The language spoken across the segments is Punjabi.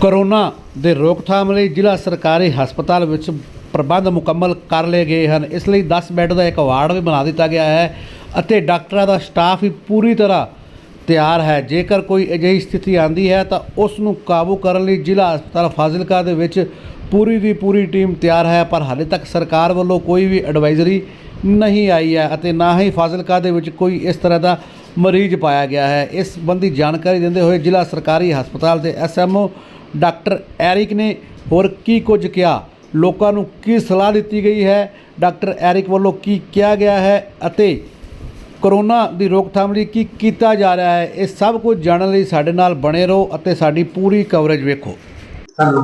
ਕਰੋਨਾ ਦੇ ਰੋਕਥਾਮ ਲਈ ਜ਼ਿਲ੍ਹਾ ਸਰਕਾਰੀ ਹਸਪਤਾਲ ਵਿੱਚ ਪ੍ਰਬੰਧ ਮੁਕੰਮਲ ਕਰ ਲਏ ਗਏ ਹਨ। ਇਸ ਲਈ 10 ਬੈੱਡ ਦਾ ਇੱਕ ਵਾਰਡ ਵੀ ਬਣਾ ਦਿੱਤਾ ਗਿਆ ਹੈ ਅਤੇ ਡਾਕਟਰਾਂ ਦਾ ਸਟਾਫ ਵੀ ਪੂਰੀ ਤਰ੍ਹਾਂ ਤਿਆਰ ਹੈ। ਜੇਕਰ ਕੋਈ ਅਜਿਹੀ ਸਥਿਤੀ ਆਂਦੀ ਹੈ ਤਾਂ ਉਸ ਨੂੰ ਕਾਬੂ ਕਰਨ ਲਈ ਜ਼ਿਲ੍ਹਾ ਹਸਪਤਾਲ ਫਾਜ਼ਿਲਕਾ ਦੇ ਵਿੱਚ ਪੂਰੀ ਦੀ ਪੂਰੀ ਟੀਮ ਤਿਆਰ ਹੈ, ਪਰ ਹਾਲੇ ਤੱਕ ਸਰਕਾਰ ਵੱਲੋਂ ਕੋਈ ਵੀ ਐਡਵਾਈਜ਼ਰੀ ਨਹੀਂ ਆਈ ਹੈ ਅਤੇ ਨਾ ਹੀ ਫਾਜ਼ਿਲਕਾ ਦੇ ਵਿੱਚ ਕੋਈ ਇਸ ਤਰ੍ਹਾਂ ਦਾ ਮਰੀਜ਼ ਪਾਇਆ ਗਿਆ ਹੈ। ਇਸ ਸੰਬੰਧੀ ਜਾਣਕਾਰੀ ਦਿੰਦੇ ਹੋਏ ਜ਼ਿਲ੍ਹਾ ਸਰਕਾਰੀ ਹਸਪਤਾਲ ਦੇ ਐਸਐਮਓ ਡਾਕਟਰ ਐਰਿਕ ਨੇ ਹੋਰ ਕੀ ਕੁਝ ਕਿਹਾ? ਲੋਕਾਂ ਨੂੰ ਕੀ ਸਲਾਹ ਦਿੱਤੀ ਗਈ ਹੈ? ਡਾਕਟਰ ਐਰਿਕ ਵੱਲੋਂ ਕੀ ਕਿਹਾ ਗਿਆ ਹੈ ਅਤੇ ਕਰੋਨਾ ਦੀ ਰੋਕਥਾਮ ਲਈ ਕੀ ਕੀਤਾ ਜਾ ਰਿਹਾ ਹੈ? ਇਹ ਸਭ ਕੁਝ ਜਾਣਨ ਲਈ ਸਾਡੇ ਨਾਲ ਬਣੇ ਰਹੋ ਅਤੇ ਸਾਡੀ ਪੂਰੀ ਕਵਰੇਜ ਵੇਖੋ। ਸਰ।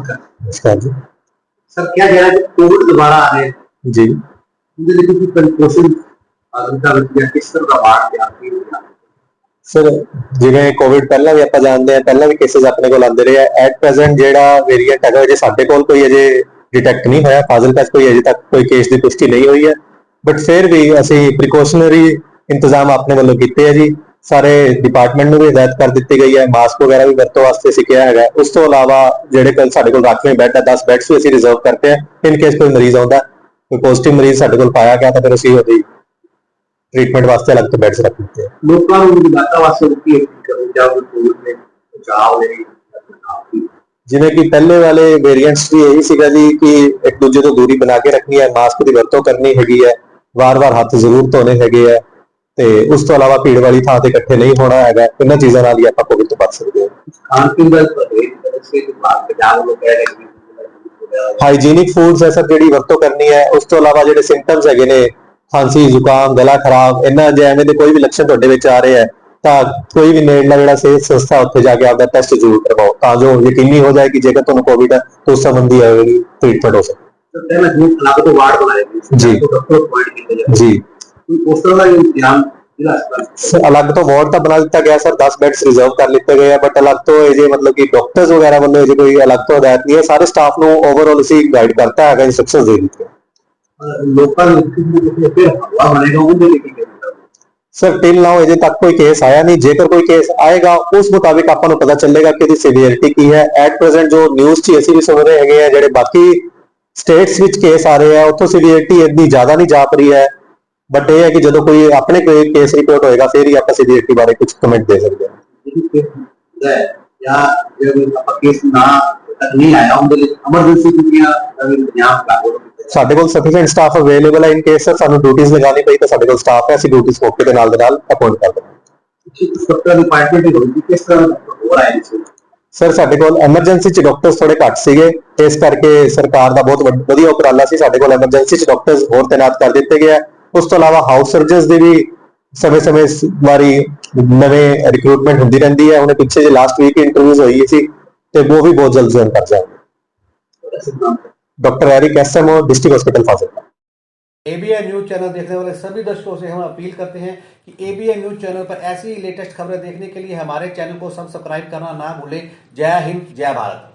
ਕਿਹਾ ਜਾ। ਰਿਹਾ ਹੈ ਕੋਵਿਡ ਦੁਬਾਰਾ ਆ ਰਿਹਾ ਜੀ। ਉਹਦੇ ਲਈ ਕੋਈ ਕੰਟਰੋਲ ਆਦਮੀ ਕਿਸ ਤਰ੍ਹਾਂ ਦਾ ਵਾਰ ਗਿਆ ਕੀ ਸਰ, ਜਿਵੇਂ ਕੋਵਿਡ ਪਹਿਲਾਂ ਵੀ ਆਪਾਂ ਜਾਣਦੇ ਆ ਪਹਿਲਾਂ ਵੀ ਕੇसेस ਆਪਣੇ ਕੋਲ ਆਉਂਦੇ ਰਹੇ ਆ। ਐਟ ਪ੍ਰੈਜ਼ੈਂਟ ਜਿਹੜਾ ਵੇਰੀਐਂਟ ਹੈਗਾ ਜੇ ਸਾਡੇ ਕੋਲ ਕੋਈ ਅਜੇ ਡਿਟੈਕਟ ਨਹੀਂ ਹੋਇਆ। ਫਾਜ਼ਿਲਕਾ ਕੋਈ ਅਜੇ ਤੱਕ ਕੋਈ ਕੇਸ ਦੀ ਪੁਸ਼ਟੀ ਨਹੀਂ ਹੋਈ ਹੈ। ਬਟ ਫਿਰ ਵੀ ਅਸੀਂ ਪ੍ਰੀਕਾਸ਼ਨਰੀ ਇੰਤਜ਼ਾਮ ਆਪਣੇ ਵੱਲੋਂ ਕੀਤੇ ਆ ਜੀ। ਸਾਰੇ ਡਿਪਾਰਟਮੈਂਟ ਨੂੰ ਵੀ ਹਦਾਇਤ ਕਰ ਦਿੱਤੀ ਗਈ ਹੈ। ਮਾਸਕ ਵਗੈਰਾ ਵੀ ਵਰਤੋਂ ਵਾਸਤੇ ਅਸੀਂ ਕਿਹਾ ਹੈਗਾ। ਉਸ ਤੋਂ ਇਲਾਵਾ ਜਿਹੜੇ ਕੋਲ ਸਾਡੇ ਕੋਲ ਰਾਖਵੇਂ ਬੈੱਡ ਹੈ 10 ਬੈੱਡਸ ਵੀ ਅਸੀਂ ਰਿਜ਼ਰਵ ਕਰਤੇ ਆ। ਇਨ ਕੇਸ ਕੋਈ ਮਰੀਜ਼ ਆਉਂਦਾ, ਕੋਈ ਪੋਜ਼ਿਟਿਵ ਮਰੀਜ਼ ਸਾਡੇ ਕੋਲ ਪਾਇਆ ਗਿਆ ਤਾਂ ਫਿਰ ਅਸੀਂ ਉਹਦੀ ਟ੍ਰੀਟਮੈਂਟ ਵਾਸਤੇ ਅਲੱਗ ਤੋਂ ਬੈੱਡਸ ਰੱਖ ਦਿੱਤੇ ਆ। ਲੋਕਾਂ ਨੂੰ ਇਲਾਕਾ ਵਾਸਤੇ ਕੀ ਕਰੋ ਜਾਂ ਕੋਵਿਡ ਦੇ ਬਚਾਅ ਲਈ ਜਿਵੇਂ ਕਿ ਪਹਿਲੇ ਵਾਲੇ ਵੇਰੀਐਂਟਸ ਵੀ ਇਹੀ ਸੀਗਾ ਜੀ ਕਿ ਇੱਕ ਦੂਜੇ ਤੋਂ ਦੂਰੀ ਬਣਾ ਕੇ ਰੱਖਣੀ ਹੈ ਮਾਸਕ ਦੀ ਵਰਤੋਂ ਕਰਨੀ ਹੈਗੀ ਹੈ ਵਾਰ-ਵਾਰ ਹੱਥ ਜ਼ਰੂਰ ਧੋਣੇ ਹੈਗੇ ਆ ਤੇ ਉਸ ਤੋਂ ਇਲਾਵਾ ਭੀੜ ਵਾਲੀ ਥਾਂ ਤੇ ਇਕੱਠੇ ਨਹੀਂ ਹੋਣਾ ਹੈਗਾ ਇਹਨਾਂ ਚੀਜ਼ਾਂ ਨਾਲ ਹੀ ਆਪਾਂ ਕੋਵਿਡ ਤੋਂ ਬਚ ਸਕਦੇ ਹਾਂ। ਖਾਣ ਪੀਣ ਦਾ ਹਾਈਜੀਨਿਕ ਫੂਡਸ ਸਰ ਜਿਹੜੀ ਵਰਤੋਂ ਕਰਨੀ ਹੈ ਉਸ ਤੋਂ ਇਲਾਵਾ ਜਿਹੜੇ ਸਿੰਪਟਮਸ ਹੈਗੇ ਨੇ ਖਾਂਸੀ ਜ਼ੁਕਾਮ ਗਲਾ ਖਰਾਬ ਇਹਨਾਂ ਜੇ ਐਵੇਂ ਦੇ ਕੋਈ ਵੀ ਲੱਛਣ ਤੁਹਾਡੇ ਵਿੱਚ ਆ ਰਹੇ ਹੈ ਤਾਂ ਕੋਈ ਵੀ ਨੇੜਲਾ ਜਿਹੜਾ ਸਿਹਤ ਸੰਸਥਾ ਉੱਥੇ ਜਾ ਕੇ ਆਪਦਾ ਟੈਸਟ ਜ਼ਰੂਰ ਕਰਵਾਓ ਤਾਂ ਜੋ ਯਕੀਨੀ ਹੋ ਜਾਏ ਕਿ ਜੇਕਰ ਤੁਹਾਨੂੰ ਕੋਵਿਡ ਹੈ ਤਾਂ ਉਸ ਸੰਬੰਧੀ ਹੋਵੇਗੀ ਟ੍ਰੀਟਮੈਂਟ ਹੋ ਸਕੇ। ਪਹਿਲਾਂ ਜੋ ਅਲੱਗ ਤੋਂ ਵਾਰਡ ਗਏ ਜੀ। ਤੋਂ ਡਾਕਟਰ ਪੁਆਇੰਟ ਕੀਤੇ ਜੀ ਉਸ ਤਰ੍ਹਾਂ ਦਾ ਸਰ ਅਲੱਗ ਤੋਂ ਵਾਰਡ ਤਾਂ ਬਣਾ ਦਿੱਤਾ ਗਿਆ ਸਰ 10 ਬੈੱਡਸ ਰਿਜ਼ਰਵ ਕਰ ਲਿੱਤੇ ਗਏ ਆ ਬਟ ਅਲੱਗ ਤੋਂ ਇਹ ਜੇ ਮਤਲਬ ਕਿ ਡਾਕਟਰਸ ਵਗੈਰਾ ਵੱਲੋਂ ਇਹ ਕੋਈ ਅਲੱਗ ਤੋਂ ਹਦਾਇਤ ਨਹੀਂ ਹੈ ਸਾਰੇ ਸਟਾਫ ਨੂੰ ਓਵਰਆਲ ਅਸੀਂ ਗਾਈਡ ਕਰਤਾ ਹੈਗਾ ਇਨਸਟਰਕਸ਼ਨਸ ਦੇ ਦਿੱਤੀਆਂ ਅਹ ਲੋਕਾਂ ਨੂੰ ਕਿਸੇ ਫਿਰ ਹਵਾ ਬਣੇਗਾ ਉਹਦੇ ਲਈ ਕੀ ਕਰਨਾ ਸਰ ਟਿਲ ਨਾਓ ਅਜੇ ਤੱਕ ਕੋਈ ਕੇਸ ਆਇਆ ਨਹੀਂ ਜੇਕਰ ਕੋਈ ਕੇਸ ਆਏਗਾ ਉਸ ਮੁਤਾਬਿਕ ਆਪਾਂ ਨੂੰ ਪਤਾ ਚੱਲੇਗਾ ਕਿ ਇਹਦੀ ਸੀਵੀਅਰਿਟੀ ਕੀ ਹੈ ਐਟ ਪ੍ਰੈਜ਼ੈਂਟ ਜੋ ਨਿਊਜ਼ 'ਚ ਅਸੀਂ ਵੀ ਸੁਣ ਰਹੇ ਹੈਗੇ ਆ ਜਿਹੜੇ ਬਾਕੀ ਸਟੇਟਸ ਵਿੱਚ ਕੇਸ ਆ ਰਹੇ ਆ ਉੱਥੋਂ ਸੀਵੀਅਰਿਟੀ ਇੰਨੀ ਜ਼ਿਆਦਾ ਨਹੀਂ ਜਾਪ ਰਹੀ ਹੈ ਬਟ ਇਹ ਹੈ ਕਿ ਜਦੋਂ ਕੋਈ ਆਪਣੇ ਕੋਈ ਕੇਸ ਰਿਪੋਰਟ ਹੋਏਗਾ ਫਿਰ ਹੀ ਆਪਾਂ ਸੀਵੀਅਰਿਟੀ ਬਾਰੇ ਕੁਝ ਕਮੈਂਟ ਦੇ ਸਕਦੇ ਹਾਂ ਜਿਹੜੀ ਫਿਰ ਹੁੰਦਾ ਹੈ ਜਾਂ ਜੇ ਆਪਾਂ ਕੇਸ ਨਾ ਤੱਕ ਨਹੀਂ ਆਇਆ ਸਾਡੇ ਕੋਲ ਸਫੀਸ਼ੀਐਂਟ ਸਟਾਫ ਅਵੇਲੇਬਲ ਹੈ ਇਨ ਕੇਸ ਸਾਨੂੰ ਡਿਊਟੀਆਂ ਲਗਾਉਣੀ ਪਈ ਤਾਂ ਸਾਡੇ ਕੋਲ ਸਟਾਫ ਹੈ ਅਸੀਂ ਡਿਊਟੀਆਂ ਮੌਕੇ ਦੇ ਨਾਲ ਦੇ ਨਾਲ ਅਪਾਇੰਟ ਕਰ ਦਿੰਦੇ ਇੱਕ ਸਪਤਾਹ ਦੀ ਹੋਈ ਕਿਸ ਤਰ੍ਹਾਂ ਹੋ ਰਿਹਾ ਵਿੱਚ ਸਰ ਸਾਡੇ ਕੋਲ ਐਮਰਜੈਂਸੀ ਚ ਡਾਕਟਰਸ ਥੋੜੇ ਘੱਟ ਸੀਗੇ ਇਸ ਕਰਕੇ ਸਰਕਾਰ ਦਾ ਬਹੁਤ ਵਧੀਆ ਉਪਰਾਲਾ ਸੀ ਸਾਡੇ ਕੋਲ ਐਮਰਜੈਂਸੀ ਚ ਡਾਕਟਰਸ ਹੋਰ ਤਾਇਨਾਤ ਕਰ ਦਿੱਤੇ ਗਏ। ਉਸ ਤੋਂ ਇਲਾਵਾ ਹਾਊਸ ਸਰਜਨਸ ਦੀ ਵੀ ਸਮੇਂ-ਸਮੇਂ ਸ- ਵਾਰੀ ਨਵੇਂ ਰਿਕਰੂਟਮੈਂਟ ਹੁੰਦੀ ਰਹਿੰਦੀ ਹੈ ਉਹਨੇ ਪਿੱਛੇ ਜੇ ਲਾਸਟ ਵੀਕ ਇੰਟਰਵਿਊਜ਼ ਹੋਈ ਸੀ ਤੇ ਉਹ ਵੀ ਬਹੁਤ ਜਲਦ ਜੁਆਇਨ ਕਰ ਜਾਣਗੇ। डॉक्टर एरिक और डिस्ट्रिक्ट हॉस्पिटल फाजिल। एबीएन न्यूज़ चैनल देखने वाले सभी दर्शकों से हम अपील करते हैं कि एबीएन न्यूज़ चैनल पर ऐसी लेटेस्ट खबरें देखने के लिए हमारे चैनल को सब्सक्राइब करना ना भूलें। जय हिंद, जय भारत।